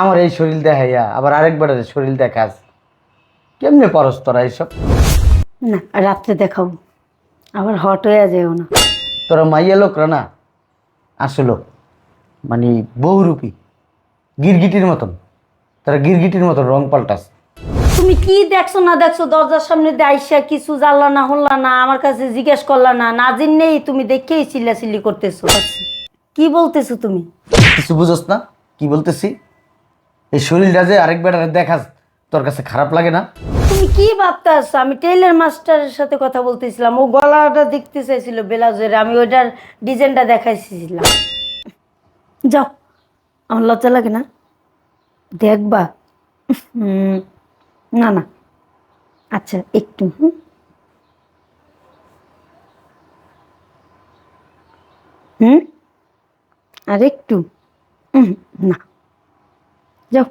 আমার এই শরীর দেখাইয়া আবার আরেকবার শরীর দেখাস কেমনে পারস তোরা এইসব? না রাত্রে দেখাও আবার হট হয়ে যেও না। তোরা মাইয়া লোকরা না? আসলো মানে বহুরূপী। গিরগিটির মতন। তারা গিরগিটির মতন রং পাল্টাস। তুমি কি দেখছ না দেখছ? দরজার সামনে দিয়ে আইসা কিছু জানলা না হল্লা না আমার কাছে জিজ্ঞেস করলা না। নাজির নেই তুমি দেখেই চিল্লাচিল্লি করতেছো। কি বলতেছো তুমি? কিছু বুঝোস না? কি বলতেছি? এই শরীরটা যে আরেক বেটারে দেখাস তোর কাছে খারাপ লাগে না? তুমি কি ভাবতেছো? আমি টেইলার মাস্টারের সাথে কথা বলতেছিলাম। ও গলাটা দেখতে চাইছিল ব্লাউজের। আমি ওইটার ডিজাইনটা দেখাইছিলাম। যাও। আমার লজ্জা লাগে না? দেখবা। হুম, না না। আচ্ছা একটু হুম। হুম? আর একটু না। যাও।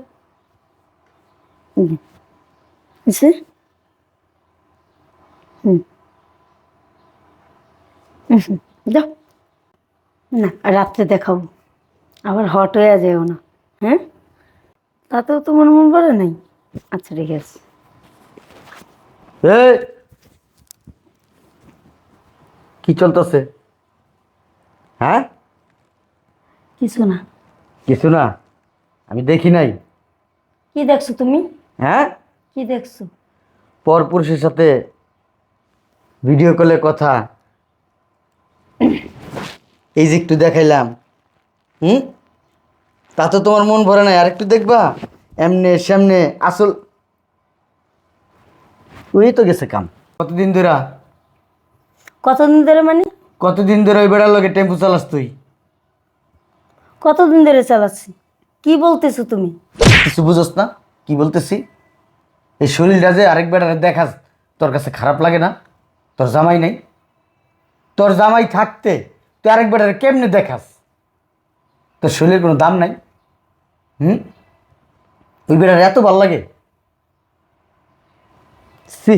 হুম। আছে হুম যাও। না রাত্রে দেখাবো। আবার হট হয়ে যেও না। হ্যাঁ? তাতেও তোমার মন পড়ে নাই। আচ্ছা ঠিক আছে। কি চলতেছে? হ্যাঁ? কিছু না। কিছু না? আমি দেখি নাই। কি দেখছ তুমি? হ্যাঁ? কি দেখছ? পর পুরুষের সাথে ভিডিও কলে কথা। এই যে একটু দেখাইলাম। হুম? তা তো তোমার মন ভরে নাই আর একটু দেখবা? এমনে সামনে আসল ওই তো গেছে কাম। কতদিন ধরে? কতদিন ধরে মানে? কতদিন ধরে ওই বেড়ার লগে টেম্পু চালাস তুই? কতদিন ধরে চালাচ্ছি? কি বলতেছো তুমি? কিছু বুঝোস না, কি বলতেছি? এই শরীরটা যে আরেক বেড়ারে দেখাস তোর কাছে খারাপ লাগে না, তোর জামাই নেই। তোর জামাই থাকতে তুই আরেক বেড়ারে কেমনে দেখাস? তোর শরীরের কোনো দাম নাই, হুম? ওই বেড়ার এত ভালো লাগে? সি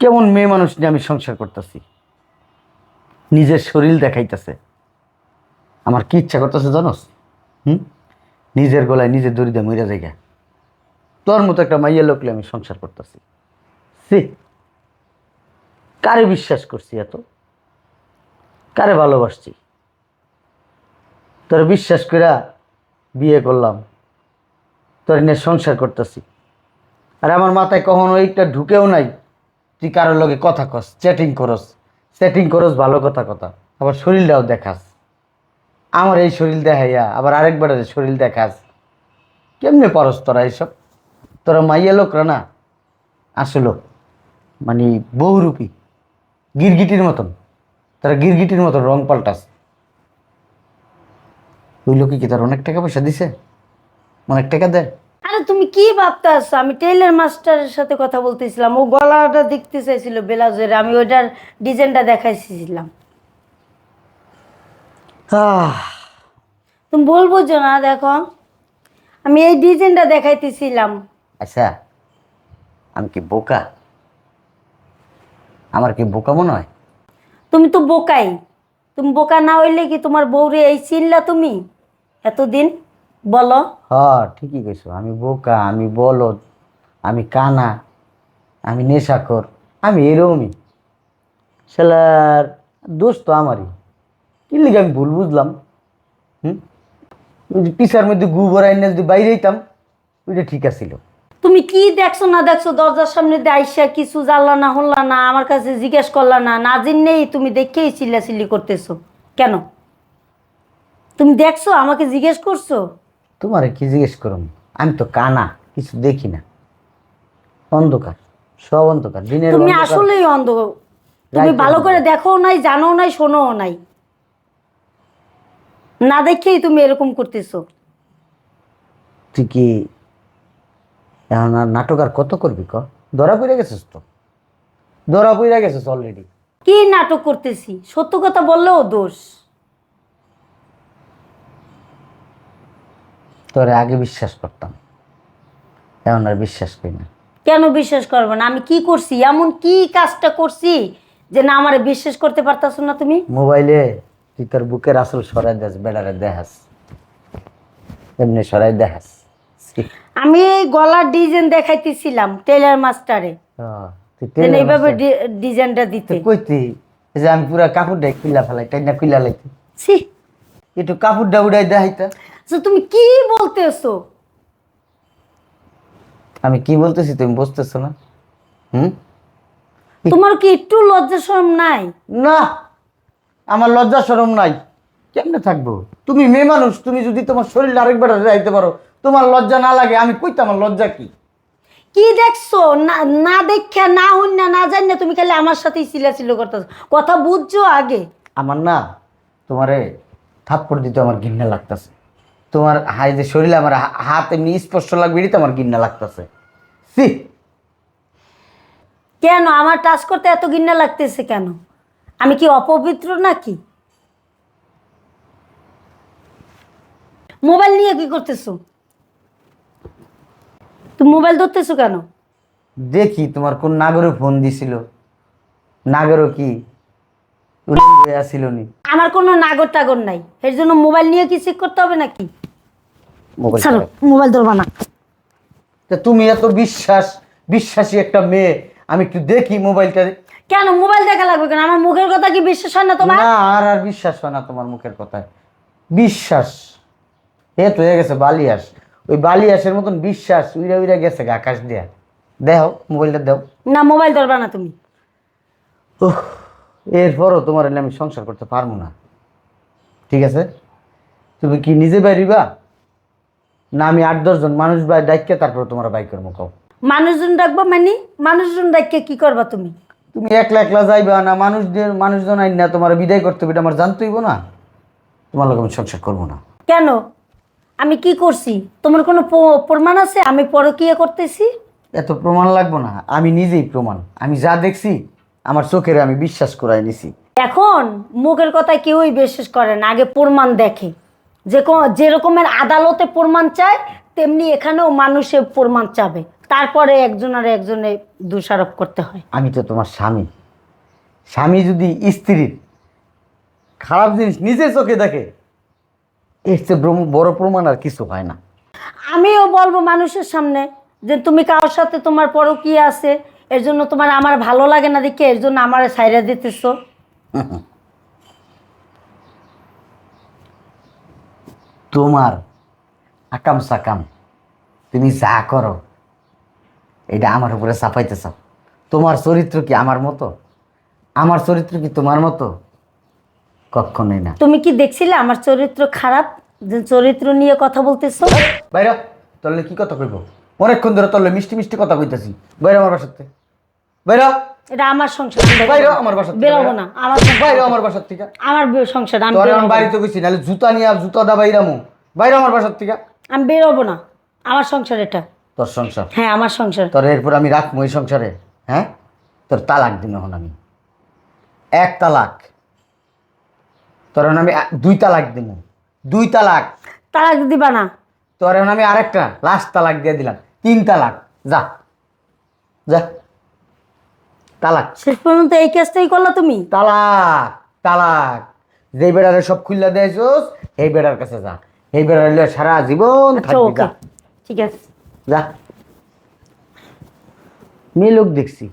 কেমন মেয়ে মানুষ নিয়ে আমি সংসার করতেছি? নিজের শরীর দেখাইতেছে। আমার কি ইচ্ছা করতেছে জানোস? হুম? নিজের গলায় নিজের দড়িতে মইরা জায়গা তোর মতো একটা মাইয়া লোকলে আমি সংসার করতেছি। সি কারে বিশ্বাস করছি এত? কারে ভালোবাসছি? তোর বিশ্বাস কইরা বিয়ে করলাম। তোর নিয়ে সংসার করতেছি। আর আমার মাথায় কখনো একটা ঢুকেও নাই। তুই কারোর লগে কথা কস চ্যাটিং করস। চ্যাটিং করস ভালো কথা কথা। আবার শরীরটাও দেখাস। আমার এই শরীর দেখাইয়া, আবার আরেকবার শরীর দেখাস। কেমনে পারস তোরা এইসব? তোরা মাইয়া লোকরা না? আসলো মানে বহুরূপী। গিরগিটির মতন। তারা গিরগিটির মতন রং পাল্টাস। ওই লোকে কি তার অনেক টাকা পয়সা দিছে? অনেক টাকা দেয়? আরে তুমি কি ভাবতেছো? আমি টেইলার মাস্টারের সাথে কথা বলতেছিলাম। ও গলাটা দেখতে চাইছিল ব্লাউজের আমি ওইটার ডিজাইনটা দেখাইছিলাম। তুমি বলব যে না দেখো আমি এই ডিজাইনটা দেখাইতেছিলাম। আচ্ছা আমি কি বোকা? আমার কি বোকা মনে হয়? তুমি তো বোকাই। তুমি বোকা না হইলে কি তোমার বউরে এই চিনলা তুমি? এতদিন বলো। হ্যাঁ ঠিকই কইছো। আমি বোকা আমি বলদ আমি কানা আমি নেশাখোর আমি এরকমই সেলার দোষ তো আমারই। কি লিখে আমি ভুল বুঝলাম হুম? পিসার মধ্যে গু ভরাই না যদি বাইরে যেতাম ওইটা ঠিক আছিল। তুমি কি দেখছ না দেখছ? দরজার সামনে দিয়ে আইসা কিছু জানলা না হল্লা না আমার কাছে জিজ্ঞেস করলা না নাজির নেই তুমি দেখেই চিল্লাচিল্লি করতেছো। কেন? তুমি দেখছ আমাকে জিজ্ঞেস করছ? তোমারে কি জিজ্ঞেস করুন আমি তো কানা কিছু দেখি না। অন্ধকার সব অন্ধকার দিনের তুমি অন্ধকার। আসলেই অন্ধ তুমি ভালো করে দেখো নাই জানো নাই শোনো নাই। না দেখেই তুমি এরকম করতেছো। তুই কি এখন আর নাটক আর কত করবি ক? ধরা পড়ে গেছিস তো। ধরা পড়ে গেছিস অলরেডি কি নাটক করতেছি? সত্য কথা বললেও দোষ। তোরে আগে বিশ্বাস করতাম। এখন আর বিশ্বাস করি না। কেন বিশ্বাস করব না? আমি কি করছি? এমন কি কাজটা করছি যে না আমার বিশ্বাস করতে পারতাছো না তুমি? মোবাইলে তুই তোর বুকের আসল সরাই দেস বেড়ারে এমনি সরাই আমি গলার ডিজাইন দেখাইতেছিলাম টেলার মাস্টারে এইভাবে ডিজাইনটা দিতে। কইতি যে আমি পুরা কাপড়টা খুইলা ফেলাই তাই না খুইলা লাইতি। ছি। একটু কাপড়টা উড়াই দেখাইতা আচ্ছা তুমি কি বলতেছো? আমি কি বলতেছি তুমি বুঝতেছো না? হুম? তোমার কি একটু লজ্জা শরম নাই? না। আমার লজ্জা শরম নাই। কেমনে থাকব? তুমি মেয়ে মানুষ তুমি যদি তোমার শরীর আরেকবার যাইতে পারো তোমার লজ্জা না লাগে আমি কইতে আমার লজ্জা কি? কি দেখছ? না না দেখা না হইন না না জানি না তুমি খালি আমার সাথেই চিলাচিল করতেছো। কথা বুঝছ আগে? আমার না তোমারে থাপ্পড় দিতে আমার ঘৃণা লাগতেছে। তোমার হাই যে শরীরে আমার হাত এমনি স্পর্শ লাগবে এটাই তো আমার ঘৃণা লাগতেছে। সি কেন? আমার টাচ করতে এত ঘৃণা লাগতেছে কেন? আমি কি অপবিত্র নাকি? মোবাইল নিয়ে কি করতেছো? তুমি মোবাইল ধরতেছো কেন? দেখি তোমার কোন নাগরে ফোন দিছিল। নাগরও কি? উড়িয়ে আসিল নি আমার কোনো নাগর টাগর নাই। এর জন্য মোবাইল নিয়ে কি চেক করতে হবে নাকি? মোবাইল ছাড়ো। মোবাইল ধরবা না। তা তুমি এত বিশ্বাস বিশ্বাসী একটা মেয়ে আমি একটু দেখি মোবাইলটা। কেন? মোবাইল দেখা লাগবে কেন? আমার মুখের কথা কি বিশ্বাস হয় না তোমার? না আর আর বিশ্বাস হয় না তোমার মুখের কথায়। বিশ্বাস। এ তো হয়ে গেছে বালিয়াস। ওই বালিয়াসের মতন বিশ্বাস উইরা উইরা গেছে আকাশ দিয়া। দেও মোবাইলটা দাও। না মোবাইল ধরবা না তুমি। উহ, এরপরও তোমার এলে আমি সংসার করতে পারব না। ঠিক আছে? তুমি কি নিজে বাইরিবা না আমি আট দশজন মানুষ বাই ডাইকে তারপর তোমার বাইকের কও। মানুষজন ডাকবো মানে? মানুষজন ডাককে কি করবা তুমি? তুমি একলা একলা যাইবা না মানুষদের মানুষজন আইন না তোমার বিদায় করতে হবে এটা আমার জানতেইব না। তোমার লোক আমি সংসার করব না। কেন? আমি কি করছি? তোমার কোনো প- প্রমাণ আছে? আমি পরকীয়া করতেছি? এত প্রমাণ লাগবো না আমি নিজেই প্রমাণ। আমি যা দেখছি আমার চোখের আমি বিশ্বাস করাই নিছি। এখন মুখের কথা কেউই বিশ্বাস করে না আগে প্রমাণ দেখে। যে যেরকমের আদালতে প্রমাণ চায় তেমনি এখানেও মানুষে প্রমাণ চাবে। তারপরে একজন আর একজনে দোষারোপ করতে হয়। আমি তো তোমার স্বামী। স্বামী যদি স্ত্রীর খারাপ জিনিস নিজে চোখে দেখে এর চেয়ে বড় প্রমাণ আর কিছু হয় না। আমিও বলব মানুষের সামনে যে তুমি কারোর সাথে তোমার পরও কি আছে এর জন্য তোমার আমার ভালো লাগে না দেখে এর জন্য আমার সাইরা দিতেছো। তোমার আকাম সাকাম তুমি যা করো এটা আমার উপরে চাপাইতে চাও তোমার চরিত্র কি আমার মতো? আমার চরিত্র কি তোমার মতো? কখনোই না। তুমি কি দেখছিলে আমার চরিত্র খারাপ? যে চরিত্র নিয়ে কথা বলতেছো? বাইরে তলে কি কথা কইব? অনেকক্ষণ ধরে তলে মিষ্টি মিষ্টি কথা কইতাছি। বাইরে আমার বাসাতে বাইরে। এটা আমার সংসার বাইরে। আমার বেরোবো না আমার। বাইরে আমার বাসার থেকে। আমার সংসার আমি তোর বেরোবো আমি না। বাড়িতে নাহলে জুতা নিয়ে জুতা দা বাইরামু বাইরে আমার বাসার থেকে। আমি বেরোবো না আমার সংসার এটা। তোর সংসার? হ্যাঁ আমার সংসার। তোর এরপর আমি রাখব এই সংসারে? হ্যাঁ? তোর তালাক দিন এখন আমি। এক তালাক। তোর এখন আমি দুই তালাক দিব দুই তালাক। তালাক দিবা না। তোর এখন আমি আরেকটা লাস্ট তালাক দিয়ে দিলাম। তিন তালাক। যা। যা। তালাক। শেষ পর্যন্ত এই কেসটাই করল তুমি? তালাক। তালাক। যেই বেড়ারে সব খুললা দিয়েছোস এই বেড়ার কাছে যা। এই বেড়ার সারা জীবন আচ্ছা থাকবি ঠিক আছে। যা। মেয়ে লোক দেখছি।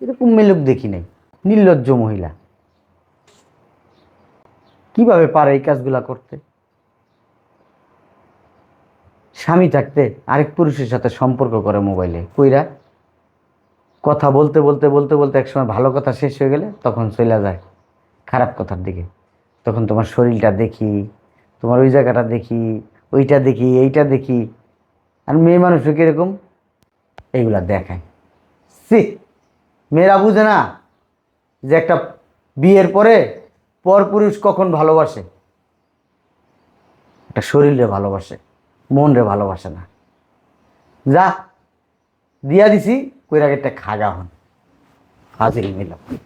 এরকম মেয়ে লোক দেখি নাই। নির্লজ্জ মহিলা। কীভাবে পারে এই কাজগুলা করতে? স্বামী থাকতে আরেক পুরুষের সাথে সম্পর্ক করে মোবাইলে। কইরা কথা বলতে বলতে বলতে বলতে একসময় ভালো কথা শেষ হয়ে গেলে তখন চলে যায় খারাপ কথার দিকে। তখন তোমার শরীরটা দেখি, তোমার ওই জায়গাটা দেখি, ওইটা দেখি, এইটা দেখি আর মেয়ে মানুষ কীরকম? এইগুলা দেখায়। সি মেয়েরা বুঝে না যে একটা বিয়ের পরে পর পুরুষ কখন ভালোবাসে। একটা শরীরে ভালোবাসে মন রে ভালোবাসে না। যা, দিয়া দিছি কইরাকে একটা খাগা হন। হাজির মিলাম